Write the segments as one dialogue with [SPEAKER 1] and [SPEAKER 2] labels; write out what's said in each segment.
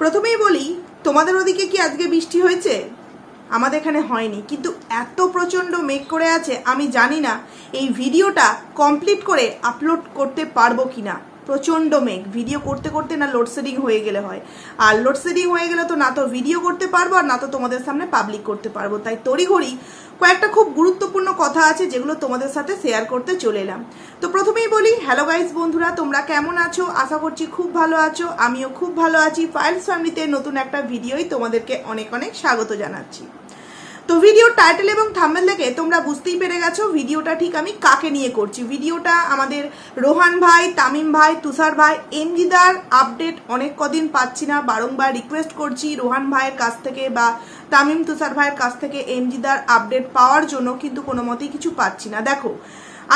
[SPEAKER 1] প্রথমেই বলি, তোমাদের ওদিকে কি আজকে বৃষ্টি হয়েছে? আমাদের এখানে হয়নি, কিন্তু এত প্রচণ্ড মেঘ করে আছে, আমি জানি না এই ভিডিওটা কমপ্লিট করে আপলোড করতে পারব কি না প্রচণ্ড মেঘ। ভিডিও করতে করতে না লোডশেডিং হয়ে গেলে হয়। আর লোডশেডিং হয়ে গেলে তো না তো ভিডিও করতে পারব আর না তো তোমাদের সামনে পাবলিক করতে পারব। তাই তড়িঘড়ি কয়েকটা খুব গুরুত্বপূর্ণ কথা আছে যেগুলো তোমাদের সাথে শেয়ার করতে চলে এলাম। তো প্রথমেই বলি হ্যালো গাইস বন্ধুরা, তোমরা কেমন আছো? আশা করছি খুব ভালো আছো। আমিও খুব ভালো আছি। ফাইলস ফ্যামিলিতে নতুন একটা ভিডিওই তোমাদেরকে অনেক অনেক স্বাগত জানাচ্ছি। তো ভিডিও টাইটেল এবং থাম্বেল দেখে তোমরা বুঝতেই পেরে গেছো ভিডিওটা ঠিক আমি কাকে নিয়ে করছি? ভিডিওটা আমাদের রোহান ভাই, তামিম ভাই, তুষার ভাই, এমজিদার আপডেট অনেক কদিন পাচ্ছি না, বারংবার রিকোয়েস্ট করছি রোহান ভাইয়ের কাছ থেকে বা তামিম, তুষার ভাইয়ের কাছ থেকে এমজিদার আপডেট পাওয়ার জন্য, কিন্তু কোনো মতেই কিছু পাচ্ছি না। দেখো,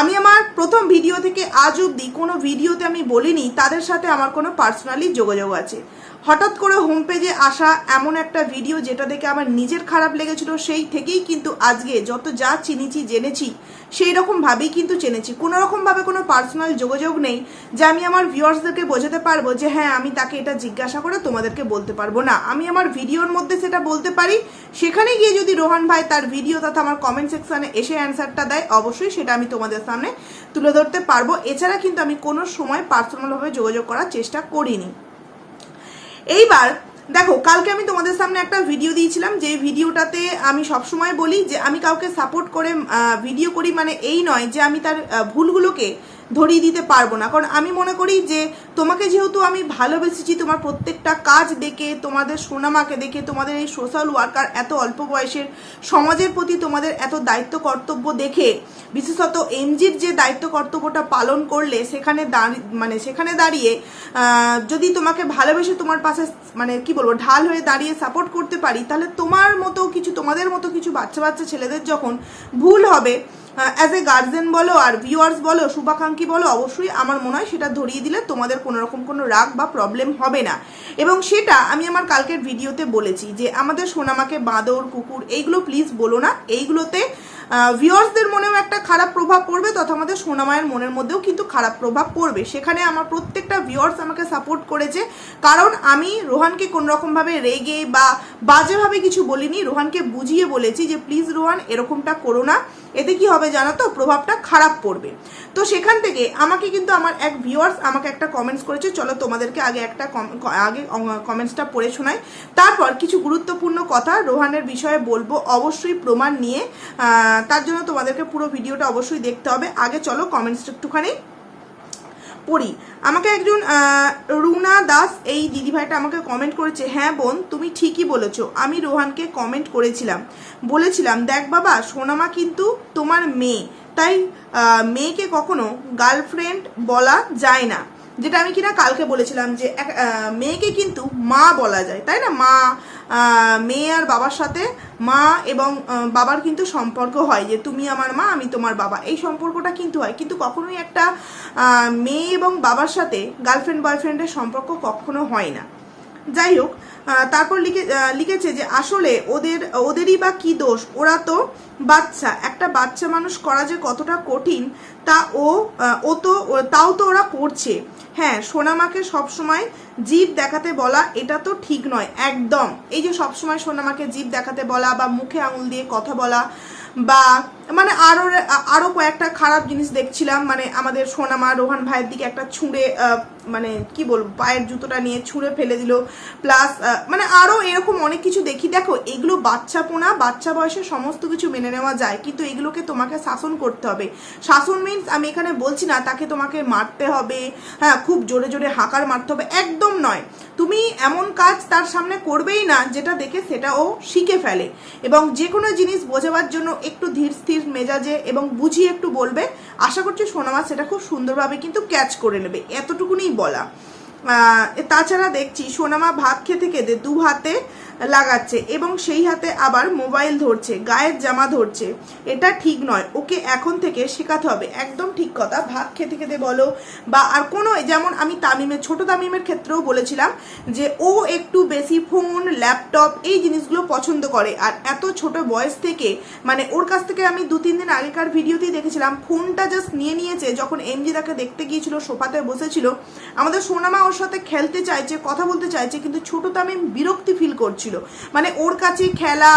[SPEAKER 1] আমি আমার প্রথম ভিডিও থেকে আজ অবধি কোনো ভিডিওতে আমি বলিনি, তাদের সাথে আমার কোনো পার্সোনালি যোগাযোগ আছে। হঠাৎ করে হোম পেজে আসা এমন একটা ভিডিও যেটা দেখে আমার নিজের খারাপ লেগেছিল, সেই থেকেই কিন্তু আজকে যত যা চিনেছি, জেনেছি, সেই রকমভাবেই কিন্তু জেনেছি। কোনো রকমভাবে কোনো পার্সোনাল যোগাযোগ নেই যে আমি আমার ভিউয়ার্সদেরকে বোঝাতে পারব যে হ্যাঁ আমি তাকে এটা জিজ্ঞাসা করে তোমাদেরকে বলতে পারব না। আমি আমার ভিডিওর মধ্যে সেটা বলতে পারি। সেখানে গিয়ে যদি রোহান ভাই তার ভিডিও তথা আমার কমেন্ট সেকশানে এসে অ্যান্সারটা দেয়, অবশ্যই সেটা আমি তোমাদের সামনে তুলে ধরতে পারব। এছাড়া কিন্তু আমি কোনো সময় পার্সোনালভাবে যোগাযোগ করার চেষ্টা করিনি। এইবার, দেখো, কালকে আমি তোমাদের সামনে একটা ভিডিও দিয়েছিলাম, যে ভিডিওটাতে আমি সবসময় বলি যে আমি কাউকে সাপোর্ট করে ভিডিও করি মানে এই নয় যে আমি তার ভুলগুলোকে ধরিয়ে দিতে পারব না। কারণ আমি মনে করি যে তোমাকে যেহেতু আমি ভালোবেসেছি, তোমার প্রত্যেকটা কাজ দেখে, তোমাদের সোনামাকে দেখে, তোমাদের এই সোশ্যাল ওয়ার্কার এত অল্প বয়সের সমাজের প্রতি তোমাদের এত দায়িত্ব কর্তব্য দেখে, বিশেষত এমজির যে দায়িত্ব কর্তব্যটা পালন করলে সেখানে দাঁড়ি- মানে সেখানে দাঁড়িয়ে যদি তোমাকে ভালোবেসে তোমার পাশে মানে কি বলব, ঢাল হয়ে দাঁড়িয়ে সাপোর্ট করতে পারি, তাহলে তোমার মতো কিছু, তোমাদের মতো কিছু বাচ্চা বাচ্চা ছেলেদের যখন ভুল হবে অ্যাজ এ গার্জেন বলো আর ভিউয়ার্স বলো, শুভাকাঙ্ক্ষী বলো, অবশ্যই আমার মনে হয় সেটা ধরিয়ে দিলে তোমাদের কোনো রকম কোনো রাগ বা প্রবলেম হবে না। এবং সেটা আমি আমার কালকের ভিডিওতে বলেছি যে আমাদের সোনামাকে বাঁদর, কুকুর এইগুলো প্লিজ বলো না। এইগুলোতে ভিউয়ার্সদের মনেও একটা খারাপ প্রভাব পড়বে তথা আমাদের সোনামায়ের মনের মধ্যেও কিন্তু খারাপ প্রভাব পড়বে। সেখানে আমার প্রত্যেকটা ভিউয়ার্স আমাকে সাপোর্ট করেছে। কারণ আমি রোহানকে কোনো রকমভাবে রেগে বা বাজেভাবে কিছু বলিনি, রোহানকে বুঝিয়ে বলেছি যে প্লিজ রোহান, এরকমটা করো না। এতে কি হবে জানো তো? প্রভাবটা খারাপ পড়বে। তো সেখান থেকে আমাকে কিন্তু আমার এক ভিউয়ার্স আমাকে একটা কমেন্টস করেছে, চলো তোমাদেরকে আগে একটা আগে কমেন্টসটা পড়ে শোনাই। তারপর কিছু গুরুত্বপূর্ণ কথা রোহানের বিষয়ে বলব। অবশ্যই প্রমাণ নিয়ে তার জন্য তোমাদেরকে পুরো ভিডিওটা অবশ্যই দেখতে হবে। আগে চলো কমেন্টসটা একটুখানি পড়ি। আমাকে একজন রুনা দাস এই দিদিভাইটা আমাকে কমেন্ট করেছে হ্যাঁ বোন, তুমি ঠিকই বলেছ। আমি রোহানকে কমেন্ট করেছিলাম। বলেছিলাম, দেখ বাবা, সোনামা কিন্তু তোমার মেয়ে। তাই মেয়েকে কখনো গার্লফ্রেন্ড বলা যায় না। যেটা আমি কিনা কালকে বলেছিলাম যে মেয়েকে কিন্তু মা বলা যায়। তাই না? মা মেয়ে আর বাবার সাথে মা এবং বাবার কিন্তু সম্পর্ক হয় যে তুমি আমার মা, আমি তোমার বাবা। এই সম্পর্কটা কিন্তু হয়। কিন্তু কখনোই একটা মেয়ে এবং বাবার সাথে গার্লফ্রেন্ড বয়ফ্রেন্ডের সম্পর্ক কখনো হয় না। যাই হোক তারপর লিখে লিখেছে যে আসলে ওদের, ওদেরই বা কি দোষ? ওরা তো বাচ্চা। একটা বাচ্চা মানুষ করা যে কতটা কঠিন, তা ও ও তো, তাও তো ওরা করছে হ্যাঁ সোনামাকে সবসময় জীব দেখাতে বলা এটা তো ঠিক নয়, একদম। এই যে সবসময় সোনামাকে জীব দেখাতে বলা বা মুখে আঙুল দিয়ে কথা বলা বা মানে আরও আরও কয়েকটা খারাপ জিনিস দেখছিলাম মানে আমাদের সোনামা রোহান ভাইয়ের দিকে একটা ছুঁড়ে মানে কি বলব, পায়ের জুতোটা নিয়ে ছুঁড়ে ফেলে দিল। প্লাস মানে আরও এরকম অনেক কিছু দেখি। দেখো, এগুলো বাচ্চা পোনা, বাচ্চা বয়সে সমস্ত কিছু মেনে নেওয়া যায়, কিন্তু এগুলোকে তোমাকে শাসন করতে হবে। শাসন মিনস আমি এখানে বলছি না, তাকে তোমাকে মারতে হবে হ্যাঁ খুব জোরে জোরে হাঁকার মারতে হবে, একদম নয়। তুমি এমন কাজ তার সামনে করবেই না, যেটা দেখে সেটা ও শিখে ফেলে। এবং যে কোনো জিনিস বোঝাবার জন্য একটু ধীর স্থির মেজাজে এবং বুঝিয়ে একটু বলবে। আশা করছি সোনামা সেটা খুব সুন্দরভাবে কিন্তু ক্যাচ করে নেবে। এতটুকুনি বলা। তাছাড়া দেখছি সোনামা ভাত খেতে খেতে দু হাতে লাগাচ্ছে এবং সেই হাতে আবার মোবাইল ধরছে, গায়ের জামা ধরছে। এটা ঠিক নয়, ওকে এখন থেকে শেখাতে হবে। একদম ঠিক কথা, ভাত খেতে খেতে বলো বা আর কোনো, যেমন আমি তামিমের, ছোট তামিমের ক্ষেত্রেও বলেছিলাম যে ও একটু বেশি ফোন, ল্যাপটপ এই জিনিসগুলো পছন্দ করে। আর এত ছোট বয়স থেকে মানে ওর কাছ থেকে আমি দু তিন দিন আগেকার ভিডিওতেই দেখেছিলাম, ফোনটা জাস্ট নিয়ে নিয়েছে, যখন এমজি তাকে দেখতে গিয়েছিল, সোফাতে বসেছিল। আমাদের সোনামা ওর সাথে খেলতে চাইছে, কথা বলতে চাইছে, কিন্তু ছোট তামিম বিরক্তি ফিল করছিল। মানে ওর কাছে খেলা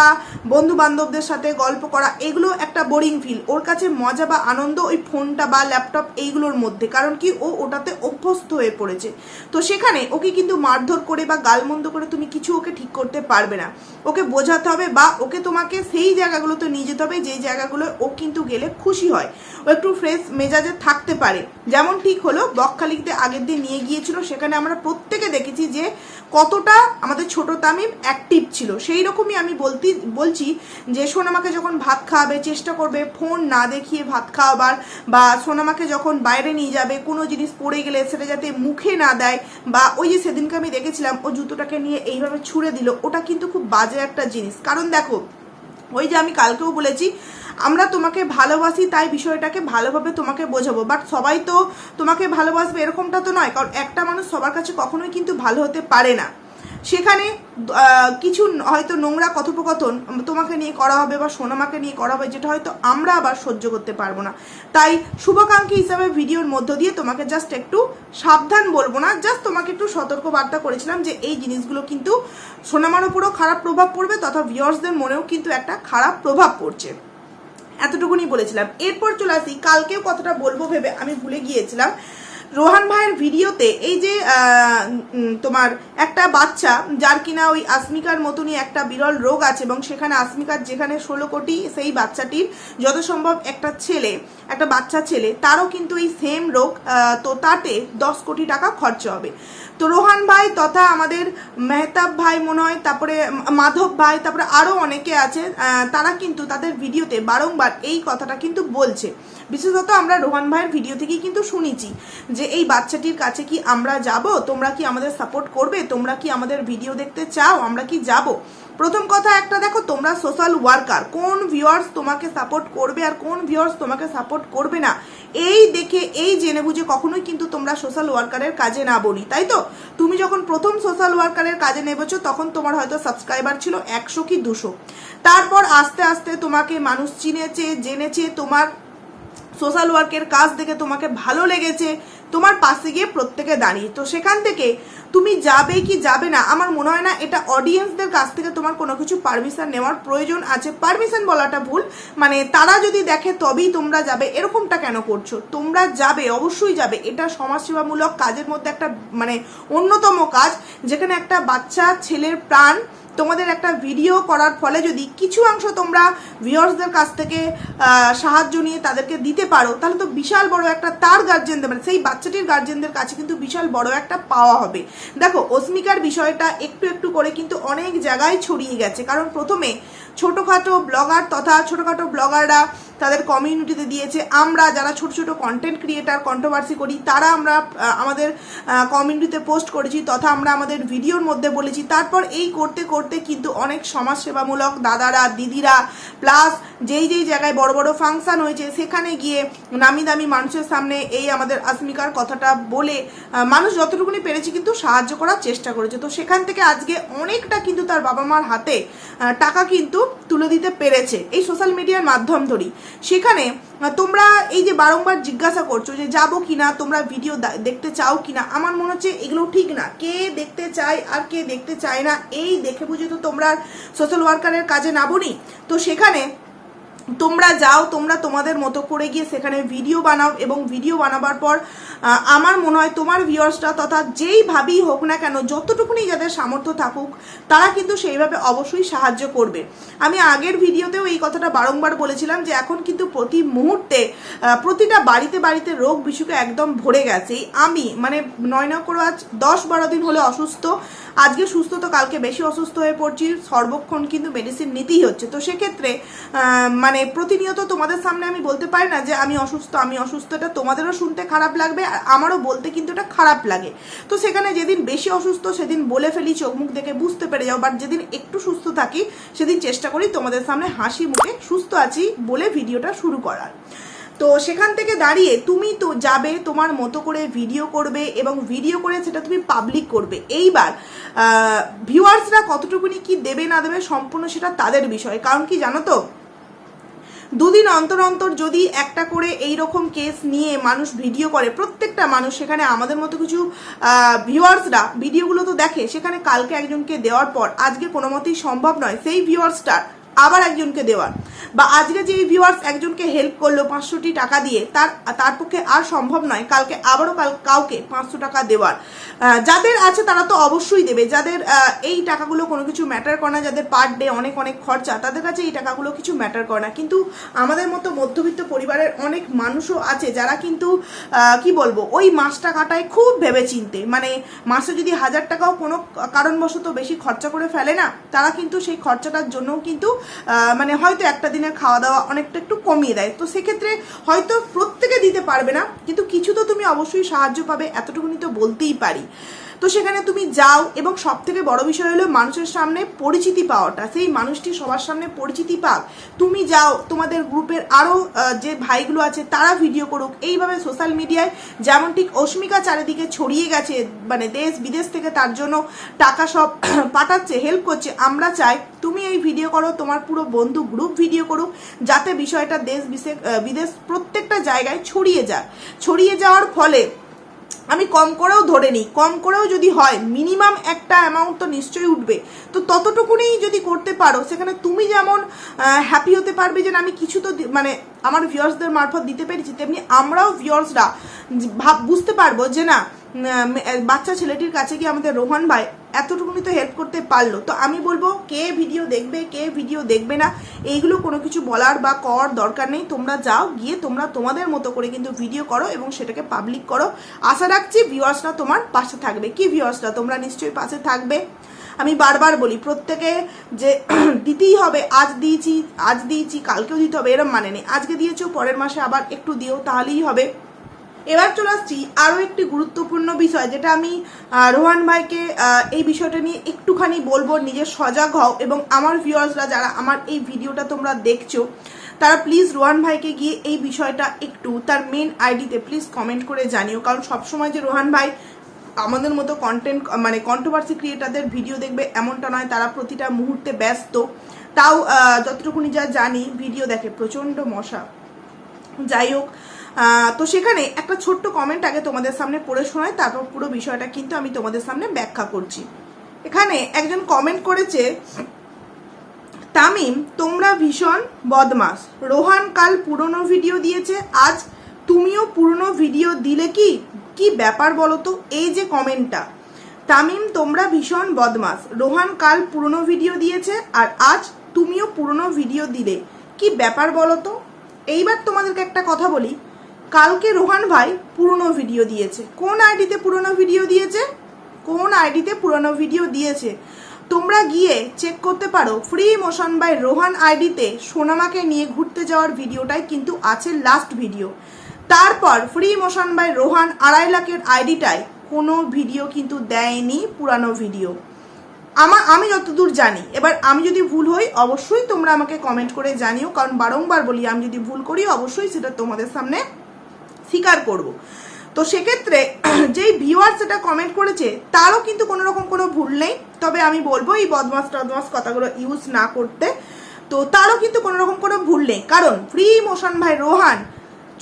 [SPEAKER 1] বন্ধু বান্ধবদের সাথে গল্প করা, এগুলো একটা বোরিং ফিল ওর কাছে মজা বা আনন্দ ওই ফোনটা বা ল্যাপটপ এইগুলোর মধ্যে, কারণ কি ও ওটাতে অভ্যস্ত হয়ে পড়েছে। তো সেখানে ওকে কিন্তু মারধর করে বা গালমন্দ করে তুমি কিছু ওকে ঠিক করতে পারবে না। ওকে বোঝাতে হবে বা ওকে তোমাকে সেই জায়গাগুলোতে নিয়ে যেতে হবে, যেই জায়গাগুলো ও কিন্তু গেলে খুশি হয়। ও একটু ফ্রেশ মেজাজে থাকতে পারে। যেমন ঠিক হলো, বকখালিতে আগের দিন নিয়ে গিয়েছিল, সেখানে আমরা প্রত্যেকে দেখেছি যে কতটা আমাদের ছোট তামিম অ্যাক্টিভ ছিল? সেই রকমই আমি বলতে, বলছি যে সোনামাকে যখন ভাত খাওয়াবে, চেষ্টা করবে ফোন না দেখিয়ে ভাত খাওয়াবার বা সোনামাকে যখন বাইরে নিয়ে যাবে, কোনো জিনিস পড়ে গেলে সেটা যাতে মুখে না দেয় বা ওই যে সেদিনকে আমি দেখেছিলাম, ও জুতোটাকে নিয়ে এইভাবে ছুঁড়ে দিল, ওটা কিন্তু খুব বাজে একটা জিনিস। কারণ দেখো ওই যে আমি কালকেও বলেছি, আমরা তোমাকে ভালোবাসি, তাই বিষয়টাকে ভালোভাবে তোমাকে বোঝাবো। বাট সবাই তো তোমাকে ভালোবাসবে এরকমটা তো নয়, কারণ একটা মানুষ সবার কাছে কখনোই কিন্তু ভালো হতে পারে না। সেখানে কিছু হয়তো নোংরা কথোপকথন তোমাকে নিয়ে করা হবে বা সোনামাকে নিয়ে করা হবে, যেটা হয়তো আমরা আবার সহ্য করতে পারব না। তাই শুভাকাঙ্ক্ষী হিসাবে ভিডিওর মধ্য দিয়ে তোমাকে জাস্ট একটু সাবধান বলব না জাস্ট তোমাকে একটু সতর্ক বার্তা করেছিলাম যে এই জিনিসগুলো কিন্তু সোনামার উপরও খারাপ প্রভাব পড়বে, তথা ভিউয়ার্সদের মনেও কিন্তু একটা খারাপ প্রভাব পড়ছে। এতটুকুনি বলেছিলাম। এরপর চলে আসি, কালকেও কথাটা বলব ভেবে, আমি ভুলে গিয়েছিলাম। রোহান ভাইয়ের ভিডিওতে এই যে তোমার একটা বাচ্চা যার কিনা ওই আসমিকার মতনই একটা বিরল রোগ আছে এবং সেখানে আসমিকার যেখানে ষোলো কোটি সেই বাচ্চাটির যত সম্ভব একটা ছেলে, একটা বাচ্চা ছেলে, তারও কিন্তু এই সেম রোগ তো তাতে দশ কোটি টাকা খরচ হবে। তো রোহান ভাই তথা আমাদের মেহতাব ভাই মনে হয়, তারপরে মাধব ভাই, তারপরে আরও অনেকে আছে তারা কিন্তু তাদের ভিডিওতে বারংবার এই কথাটা কিন্তু বলছে। বিশেষত আমরা রোহান ভাইয়ের ভিডিও থেকেই কিন্তু শুনেছি যে এই বাচ্চাটির কাছে কি আমরা যাব? তোমরা কি আমাদের সাপোর্ট করবে? তোমরা কি আমাদের ভিডিও দেখতে চাও? আমরা কি যাব? প্রথম কথা একটা, দেখো, তোমরা সোশ্যাল ওয়ার্কার কোন ভিউয়ার্স তোমাকে সাপোর্ট করবে আর কোন ভিউয়ার্স তোমাকে সাপোর্ট করবে না? এই দেখে এই জেনে বুঝে কখনোই কিন্তু তোমরা সোশ্যাল ওয়ার্কারের কাজে না বলি তাই তো? তুমি যখন প্রথম সোশ্যাল ওয়ার্কারের কাজে নেবেছো তখন তোমার হয়তো সাবস্ক্রাইবার ছিল একশো কি দুশো। তারপর আস্তে আস্তে তোমাকে মানুষ চিনেছে, জেনেছে, তোমার সোশ্যাল ওয়ার্কের কাজ দেখে তোমাকে ভালো লেগেছে তোমার পাশে গিয়ে প্রত্যেকে দাঁড়িয়ে তো সেখান থেকে তুমি যাবে কি যাবে না, আমার মনে হয় না এটা অডিয়েন্সদের কাছ থেকে তোমার কোনো কিছু পারমিশন নেওয়ার প্রয়োজন আছে। পারমিশন বলাটা ভুল মানে তারা যদি দেখে তবেই তোমরা যাবে। এরকমটা কেন করছ? তোমরা যাবে, অবশ্যই যাবে। এটা সমাজসেবামূলক কাজের মধ্যে একটা মানে অন্যতম কাজ, যেখানে একটা বাচ্চা, ছেলের প্রাণ তোমাদের একটা ভিডিও করার ফলে যদি কিছু অংশ তোমরা ভিউয়ার্সদের কাছ থেকে সাহায্য নিয়ে তাদেরকে দিতে পারো, তাহলে তো বিশাল বড় একটা তার গার্জেনদের মানে সেই বাচ্চাটির গার্জেনদের কাছে কিন্তু বিশাল বড় একটা পাওয়া হবে। দেখো অস্মিকার বিষয়টা একটু একটু করে কিন্তু অনেক জায়গায় ছড়িয়ে গেছে। কারণ প্রথমে ছোটোখাটো ব্লগার তথা ছোটোখাটো ব্লগাররা তাদের কমিউনিটিতে দিয়েছে। আমরা যারা ছোট ছোট কন্টেন্ট ক্রিয়েটার কন্ট্রোভার্সি করি, তারা আমরা আমাদের কমিউনিটিতে পোস্ট করেছি তথা আমরা আমাদের ভিডিওর মধ্যে বলেছি। তারপর এই করতে করতে কিন্তু অনেক সমাজসেবামূলক দাদারা, দিদিরা প্লাস যেই যেই জায়গায় বড় বড় ফাংশন হয়েছে, সেখানে গিয়ে নামি দামি মানুষের সামনে এই আমাদের আসমিকার কথাটা বলে মানুষ যতটুকুনি পেরেছে কিন্তু সাহায্য করার চেষ্টা করেছে। তো সেখান থেকে আজকে অনেকটা কিন্তু তার বাবা মার হাতে টাকা কিন্তু তুলে দিতে পেরেছে, এই সোশ্যাল মিডিয়ার মাধ্যম ধরেই। সেখানে তোমরা এই যে বারংবার জিজ্ঞাসা করছ যে যাব কিনা, তোমরা ভিডিও দেখতে চাও কি না আমার মনে হচ্ছে এগুলো ঠিক না। কে দেখতে চায় আর কে দেখতে চায় না, এই দেখে বুঝে তো তোমরা সোশ্যাল ওয়ার্কারের কাজে নাবনি তো সেখানে তোমরা যাও, তোমরা তোমাদের মতো করে গিয়ে সেখানে ভিডিও বানাও এবং ভিডিও বানাবার পর আমার মনে হয় তোমার ভিউয়ার্সরা তথা যেইভাবেই হোক না কেন, যতটুকুনি যাদের সামর্থ্য থাকুক, তারা কিন্তু সেইভাবে অবশ্যই সাহায্য করবে। আমি আগের ভিডিওতেও এই কথাটা বারংবার বলেছিলাম যে এখন কিন্তু প্রতি মুহূর্তে প্রতিটা বাড়িতে বাড়িতে রোগ বিসুকে একদম ভরে গেছে। আমি মানে নয় নয় করে আজ দশ বারো দিন হলে অসুস্থ, আজকে সুস্থ তো কালকে বেশি অসুস্থ হয়ে পড়ছি, সর্বক্ষণ কিন্তু মেডিসিন নিতেই হচ্ছে। তো সেক্ষেত্রে মানে মানে প্রতিনিয়ত তোমাদের সামনে আমি বলতে পারি না যে আমি অসুস্থ আমি অসুস্থ এটা তোমাদেরও শুনতে খারাপ লাগবে, আর আমারও বলতে কিন্তু এটা খারাপ লাগে। তো সেখানে যেদিন বেশি অসুস্থ, সেদিন বলে ফেলি, চোখ মুখ দেখে বুঝতে পেরে যাও বাট যেদিন একটু সুস্থ থাকি, সেদিন চেষ্টা করি তোমাদের সামনে হাসি মুখে সুস্থ আছি বলে ভিডিওটা শুরু করার। তো সেখান থেকে দাঁড়িয়ে তুমি তো যাবে, তোমার মতো করে ভিডিও করবে এবং ভিডিও করে সেটা তুমি পাবলিক করবে। এইবার ভিউয়ার্সরা কতটুকুনি কি দেবে না দেবে সম্পূর্ণ সেটা তাদের বিষয়। কারণ কি জানো তো? দুদিন অন্তর অন্তর যদি একটা করে এই রকম কেস নিয়ে মানুষ ভিডিও করে, প্রত্যেকটা মানুষ সেখানে আমাদের মতো কিছু ভিউয়ার্সরা ভিডিওগুলো তো দেখে, সেখানে কালকে একজনকে দেওয়ার পর আজকে কোনো মতেই সম্ভব নয়। সেই ভিউয়ার্সটার আবার একজনকে দেওয়ার। বা আজকে যে ভিউয়ার্স একজনকে হেল্প করল পাঁচশোটি টাকা দিয়ে, তার তার পক্ষে আর সম্ভব নয় কালকে আবারও কাল, কাউকে পাঁচশো টাকা দেওয়ার। যাদের আছে তারা তো অবশ্যই দেবে। যাদের এই টাকাগুলো কোনো কিছু ম্যাটার করে না, যাদের পার ডে অনেক অনেক খরচা, তাদের কাছে এই টাকাগুলো কিছু ম্যাটার করে না। কিন্তু আমাদের মতো মধ্যবিত্ত পরিবারের অনেক মানুষও আছে যারা কিন্তু কি বলব, ওই মাসটা কাটায় খুব ভেবে চিনতে মানে মাসে যদি হাজার টাকাও কোনো কারণবশত বেশি খরচা করে ফেলে না, তারা কিন্তু সেই খরচাটার জন্যও কিন্তু মানে হয়তো একটা দিনের খাওয়া দাওয়া অনেকটা একটু কমিয়ে দেয়। তো সেক্ষেত্রে হয়তো প্রত্যেকে দিতে পারবে না, কিন্তু কিছু তো তুমি অবশ্যই সাহায্য পাবে, এতটুকুনি তো বলতেই পারি। তো সেখানে তুমি যাও এবং সব থেকে বড় বিষয় হলো মানুষের সামনে পরিচিতি পাওয়াটা। সেই মানুষটি সবার সামনে পরিচিতি পাক। তুমি যাও, তোমাদের গ্রুপের আরও যে ভাইগুলো আছে তারা ভিডিও করুক। এইভাবে সোশ্যাল মিডিয়ায় যেমন ঠিক অস্মিকা চারিদিকে ছড়িয়ে গেছে মানে দেশ বিদেশ থেকে তার জন্য টাকা সব পাঠাচ্ছে হেল্প করছে, আমরা চাই তুমি এই ভিডিও করো, তোমার পুরো বন্ধু গ্রুপ ভিডিও করুক, যাতে বিষয়টা দেশ বিদেশ প্রত্যেকটা জায়গায় ছড়িয়ে যায়। ছড়িয়ে যাওয়ার ফলে আমি কম করেও ধরে নিই, কম করেও যদি হয় মিনিমাম একটা অ্যামাউন্ট তো নিশ্চয়ই উঠবে। তো ততটুকুনি যদি করতে পারো, সেখানে তুমি যেমন হ্যাপি হতে পারবে যে আমি কিছু তো মানে আমার ভিউয়ার্সদের মারফত দিতে পেরেছি, তেমনি আমরাও ভিউয়ার্সরা ভাব, বুঝতে পারব যে না বাচ্চা ছেলেটির কাছে গিয়ে আমাদের রোহন ভাই এতটুকুনি তো হেল্প করতে পারল। তো আমি বলব, কে ভিডিও দেখবে, কে ভিডিও দেখবে না, এইগুলো কোনো কিছু বলার বা কর দরকার নেই। তোমরা যাও, গিয়ে তোমরা তোমাদের মতো করে কিন্তু ভিডিও করো এবং সেটাকে পাবলিক করো। আশা রাখছি ভিউয়ার্সরা তোমার পাশে থাকবে। কি ভিউয়ার্সরা তোমরা নিশ্চয়ই পাশে থাকবে। আমি বারবার বলি, প্রত্যেকে যে দিতেই হবে, আজ দিয়েছি আজ দিয়েছি, কালকেও দিতে হবে, এরম মানে নেই। আজকে দিয়েছ, পরের মাসে আবার একটু দিও, তাহলেই হবে। এবার চলে আসছি আরও একটি গুরুত্বপূর্ণ বিষয়, যেটা আমি রোহান ভাইকে এই বিষয়টা নিয়ে একটুখানি বলব। নিজের সজাগ হও এবং আমার ভিউয়ার্সরা যারা আমার এই ভিডিওটা তোমরা দেখছ, তারা প্লিজ রোহান ভাইকে গিয়ে এই বিষয়টা একটু তার মেন আইডিতে প্লিজ কমেন্ট করে জানিও। কারণ সবসময় যে রোহান ভাই আমাদের মতো কন্টেন্ট মানে কন্ট্রোভার্সি ক্রিয়েটারদের ভিডিও দেখবে এমনটা নয়, তারা প্রতিটা মুহূর্তে ব্যস্ত। তাও যতটুকুনি যা জানি ভিডিও দেখে প্রচণ্ড মশা। যাই হোক তো সেখানে একটা ছোট্ট কমেন্ট আগে তোমাদের সামনে পড়ে শোনায় তারপর পুরো বিষয়টা কিন্তু আমি তোমাদের সামনে ব্যাখ্যা করছি। এখানে একজন কমেন্ট করেছে, তামিম, তোমরা ভীষণ বদমাস রোহান কাল পুরনো ভিডিও দিয়েছে, আজ তুমিও পুরনো ভিডিও দিলে কি? কি ব্যাপার বলো তো এই যে কমেন্টটা তামিম, তোমরা ভীষণ বদমাস রোহান কাল পুরনো ভিডিও দিয়েছে, আর আজ তুমিও পুরনো ভিডিও দিলে। কি ব্যাপার বলো তো এইবার তোমাদেরকে একটা কথা বলি। কালকে রোহান ভাই পুরনো ভিডিও দিয়েছে। কোন আইডিতে পুরনো ভিডিও দিয়েছে? কোন আইডিতে পুরনো ভিডিও দিয়েছে? তোমরা গিয়ে চেক করতে পারো। ফ্রি মোশন বাই রোহান আইডিতে সোনামাকে নিয়ে ঘুরতে যাওয়ার ভিডিওটাই কিন্তু আছে লাস্ট ভিডিও তারপর ফ্রি মোশন বাই রোহান আড়াই লাখের আইডিটায় কোনো ভিডিও কিন্তু দেয়নি পুরানো ভিডিও আমার আমি যতদূর জানি, এবার আমি যদি ভুল হই, অবশ্যই তোমরা আমাকে কমেন্ট করে জানিও, কারণ বারংবার বলি, আমি যদি ভুল করি, অবশ্যই সেটা তোমাদের সামনে স্বীকার করব। তো সেক্ষেত্রে যেই ভিউয়ার সেটা কমেন্ট করেছে, তারও কিন্তু কোনো রকম কোনো ভুল নেই। তবে আমি বলব, এই বদমাস টদমাস কথাগুলো ইউজ না করতে। তো তারও কিন্তু কোনো রকম কোনো ভুল নেই। কারণ ফ্রি মোশন ভাই রোহান,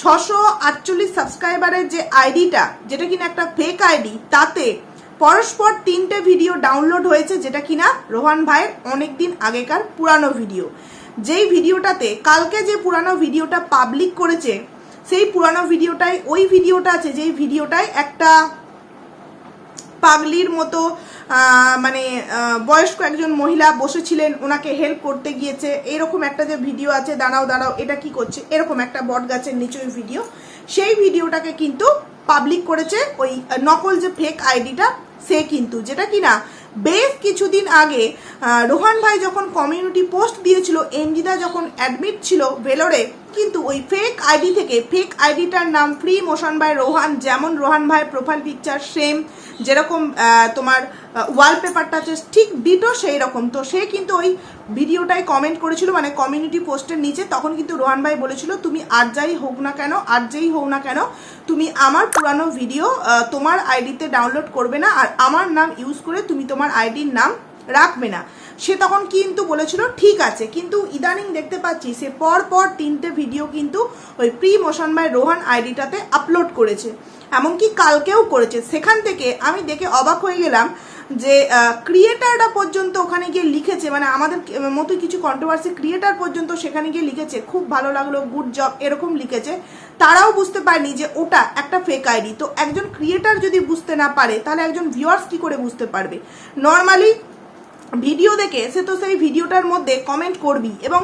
[SPEAKER 1] ছশো আটচল্লিশ সাবস্ক্রাইবারের যে আইডিটা যেটা কিনা একটা ফেক আইডি তাতে পরস্পর তিনটে ভিডিও ডাউনলোড হয়েছে, যেটা কিনা রোহান ভাইয়ের অনেক দিন আগেকার পুরানো ভিডিও যেই ভিডিওটাতে কালকে যে পুরানো ভিডিওটা পাবলিক করেছে সেই পুরানো ভিডিওটাই, ওই ভিডিওটা আছে, যেই ভিডিওটায় একটা পাগলির মতো মানে বয়স্ক একজন মহিলা বসেছিলেন, ওনাকে হেল্প করতে গিয়েছে। এরকম একটা যে ভিডিও আছে, দাঁড়াও দাঁড়াও, এটা কি করছে? এরকম একটা বট গাছের নিচে ওই ভিডিও। সেই ভিডিওটাকে কিন্তু পাবলিক করেছে ওই নকল যে ফেক আইডিটা সে কিন্তু, যেটা কিনা বেশ কিছুদিন আগে রোহান ভাই যখন কমিউনিটি পোস্ট দিয়েছিল, এনজিদা যখন অ্যাডমিট ছিল ভেলোরে কিন্তু ওই ফেক আইডি থেকে ফেক আইডিটার নাম ফ্রি মোশন বাই রোহান যেমন রোহান ভাইয়ের প্রোফাইল পিকচার সেম যেরকম তোমার ওয়ালপেপারটা আছে ঠিক ডিটো সেই রকম তো সে কিন্তু ওই ভিডিওটাই কমেন্ট করেছিল মানে কমিউনিটি পোস্টের নিচে, তখন কিন্তু রোহান ভাই বলেছিল, তুমি আর যাই হোক না কেন, আর যেই হোক না কেন, তুমি আমার পুরানো ভিডিও তোমার আইডিতে ডাউনলোড করবে না, আর আমার নাম ইউজ করে তুমি তোমার আইডির নাম রাখবে না। সে তখন কিন্তু বলেছিল, ঠিক আছে। কিন্তু ইদানিং দেখতে পাচ্ছি সে পর পর তিনটে ভিডিও কিন্তু ওই প্রি মোশন বাই রোহান আইডিটাতে আপলোড করেছে। এমনকি কালকেও করেছে। সেখান থেকে আমি দেখে অবাক হয়ে গেলাম যে ক্রিয়েটাররা পর্যন্ত ওখানে গিয়ে লিখেছে মানে আমাদের মতো কিছু কন্ট্রোভার্সি ক্রিয়েটার পর্যন্ত সেখানে গিয়ে লিখেছে, খুব ভালো লাগল গুড জব এরকম লিখেছে। তারাও বুঝতে পারেনি যে ওটা একটা ফেক আইডি তো একজন ক্রিয়েটার যদি বুঝতে না পারে, তাহলে একজন ভিউয়ার্স কি করে বুঝতে পারবে? নর্মালি ভিডিও দেখে সে তো সেই ভিডিওটার মধ্যে কমেন্ট করবি এবং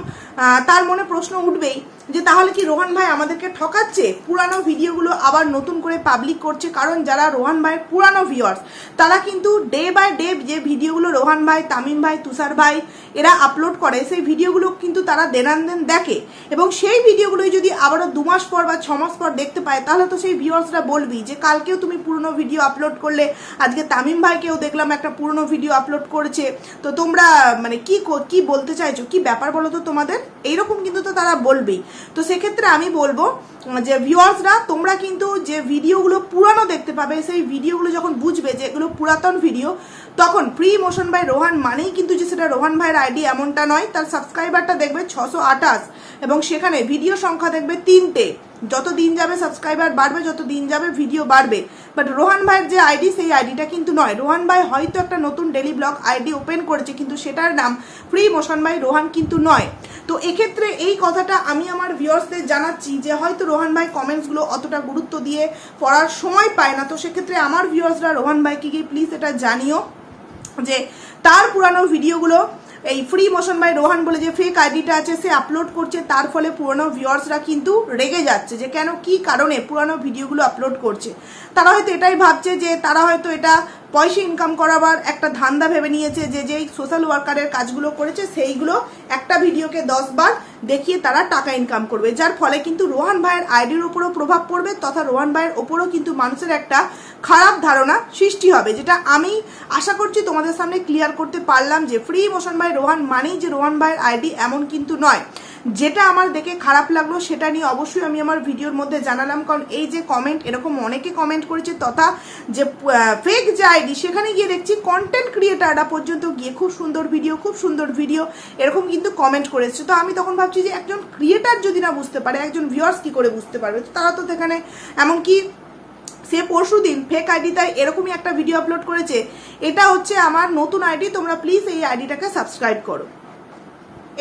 [SPEAKER 1] তার মনে প্রশ্ন উঠবেই যে তাহলে কি রোহান ভাই আমাদেরকে ঠকাচ্ছে? পুরানো ভিডিওগুলো আবার নতুন করে পাবলিক করছে কারণ যারা রোহান ভাইয়ের পুরানো ভিউয়ার্স তারা কিন্তু ডে বাই ডে যে ভিডিওগুলো রোহান ভাই, তামিম ভাই, তুষার ভাই এরা আপলোড করে, সেই ভিডিওগুলো কিন্তু তারা দেনানদেন দেখে। এবং সেই ভিডিওগুলোই যদি আবারও দু মাস পর বা ছ মাস পর দেখতে পায়, তাহলে তো সেই ভিউয়ার্সরা বলবি যে কালকেও তুমি পুরনো ভিডিও আপলোড করলে, আজকে তামিম ভাইকেও দেখলাম একটা পুরনো ভিডিও আপলোড করেছে। তো তোমরা মানে কি কো- কি বলতে চাইছো? কি ব্যাপার বলো তো তোমাদের? এইরকম কিন্তু তো তারা বলবেই। তো সেক্ষেত্রে আমি বলব যে ভিউয়ার্সরা তোমরা কিন্তু যে ভিডিওগুলো পুরানো দেখতে পাবে, সেই ভিডিওগুলো যখন বুঝবে যে এগুলো পুরাতন ভিডিও তখন প্রি মোশন বাই রোহান মানেই কিন্তু যে সেটা রোহান ভাইয়ের আইডি এমনটা নয়, তার সাবস্ক্রাইবারটা দেখবে ছশো আঠাশ এবং সেখানে ভিডিও সংখ্যা দেখবে তিনটে। যত দিন যাবে সাবস্ক্রাইবার বাড়বে, যত দিন যাবে ভিডিও বাড়বে। বাট রোহান ভাইয়ের যে আইডি সেই আইডিটা কিন্তু নয়। রোহান ভাই হয়তো একটা নতুন ডেলি ব্লগ আইডি ওপেন করেছে, কিন্তু সেটার নাম ফ্রি মোশন বাই রোহান কিন্তু নয়। তো এক্ষেত্রে এই কথাটা আমি আমার ভিউয়ার্সদের জানাচ্ছি যে হয়তো রোহান ভাই কমেন্টসগুলো অতটা গুরুত্ব দিয়ে পড়ার সময় পায় না। তো সেক্ষেত্রে আমার ভিউয়ার্সরা রোহান ভাইকে গিয়ে প্লিজ এটা জানিও যে তার পুরানো ভিডিওগুলো এই ফ্রি মোশন বাই রোহান বলে যে ফেক আইডিটা আছে সে আপলোড করছে, তার ফলে পুরানো ভিউয়ার্সরা কিন্তু রেগে যাচ্ছে যে কেন কি কারণে পুরানো ভিডিওগুলো আপলোড করছে। তারা হয়তো এটাই ভাবছে যে তারা হয়তো এটা পয়সা ইনকাম করাবার একটা ধান্দা ভেবে নিয়েছে যে যেই সোশ্যাল ওয়ার্কারের কাজগুলো করেছে, সেইগুলো একটা ভিডিওকে দশ বার দেখিয়ে তারা টাকা ইনকাম করবে। যার ফলে কিন্তু রোহান ভাইয়ের আইডির উপরও প্রভাব পড়বে তথা রোহান ভাইয়ের ওপরও কিন্তু মানুষের একটা খারাপ ধারণা সৃষ্টি হবে, যেটা আমি আশা করছি তোমাদের সামনে ক্লিয়ার করতে পারলাম যে ফ্রি মোশন ভাই রোহান মানেই যে রোহান ভাইয়ের আইডি এমন কিন্তু নয়। যেটা আমার দেখে খারাপ লাগল, সেটা নিয়ে অবশ্যই আমি আমার ভিডিওর মধ্যে জানালাম, কারণ এই যে কমেন্ট এরকম অনেকে কমেন্ট করেছে, তথা যে ফেক যে আইডি সেখানে গিয়ে দেখছি কন্টেন্ট ক্রিয়েটাররা পর্যন্ত গিয়ে খুব সুন্দর ভিডিও খুব সুন্দর ভিডিও এরকম কিন্তু কমেন্ট করেছে তো আমি তখন ভাবছি যে একজন ক্রিয়েটার যদি না বুঝতে পারে, একজন ভিউয়ার্স কি করে বুঝতে পারবে? তো তারা তো সেখানে, এমনকি সে পরশু দিন ফেক আইডিতে এরকমই একটা ভিডিও আপলোড করেছে, এটা হচ্ছে আমার নতুন আইডি তোমরা প্লিজ এই আইডিটাকে সাবস্ক্রাইব করো।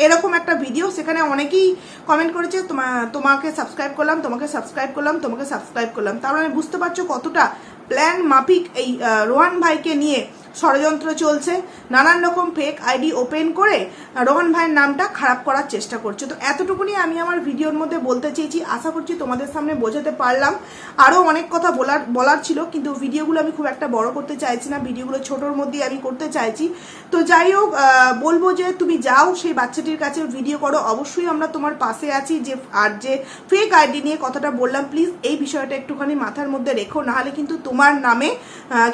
[SPEAKER 1] এরকম একটা ভিডিও সেখানে অনেকেই কমেন্ট করেছে, তোমা- তোমাকে সাবস্ক্রাইব করলাম, তোমাকে সাবস্ক্রাইব করলাম, তোমাকে সাবস্ক্রাইব করলাম। তার মানে বুঝতে পারছ কতটা প্ল্যান মাফিক এই রোহান ভাইকে নিয়ে ষড়যন্ত্র চলছে, নানান রকম ফেক আইডি ওপেন করে রোহন ভাইয়ের নামটা খারাপ করার চেষ্টা করছে। তো এতটুকুনি আমি আমার ভিডিওর মধ্যে বলতে চেয়েছি, আশা করছি তোমাদের সামনে বোঝাতে পারলাম। আরও অনেক কথা বলার বলার ছিল, কিন্তু ভিডিওগুলো আমি খুব একটা বড় করতে চাইছি না, ভিডিওগুলো ছোটোর মধ্যেই আমি করতে চাইছি। তো যাই হোক বলব যে তুমি যাও, সেই বাচ্চাটির কাছে ভিডিও করো। অবশ্যই আমরা তোমার পাশে আছি যে, আর যে ফেক আইডি নিয়ে কথাটা বললাম প্লিজ এই বিষয়টা একটুখানি মাথার মধ্যে রেখো। নাহলে কিন্তু তোমার নামে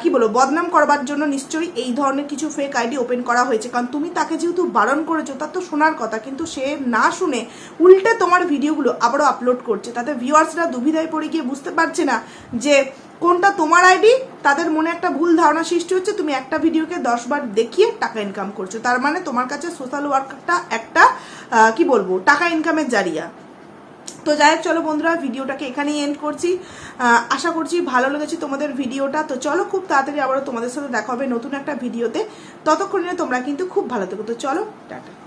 [SPEAKER 1] কি বলব, বদনাম করবার জন্য নিশ্চয়ই এই ধরনের কিছু ফেক আইডি ওপেন করা হয়েছে। কারণ তুমি তাকে যেহেতু বারণ করেছ, তার তো শোনার কথা। কিন্তু সে না শুনে উল্টে তোমার ভিডিওগুলো আবারও আপলোড করছে। তাতে ভিউয়ার্সরা দুবিধায় পড়ে গিয়ে বুঝতে পারছে না যে কোনটা তোমার আইডি তাদের মনে একটা ভুল ধারণা সৃষ্টি হচ্ছে। তুমি একটা ভিডিওকে দশবার দেখিয়ে টাকা ইনকাম করছ। তার মানে তোমার কাছে সোশ্যাল ওয়ার্কটা একটা কি বলব, টাকা ইনকামের জারিয়া। তো যাই হোক, চলো বন্ধুরা, ভিডিওটাকে এখানেই এন্ড করছি। আশা করছি ভালো লেগেছে তোমাদের ভিডিওটা। তো চলো খুব তাড়াতাড়ি আবারও তোমাদের সাথে দেখা হবে নতুন একটা ভিডিওতে। ততক্ষণে তোমরা কিন্তু খুব ভালো থেকো। তো চলো, টাটা।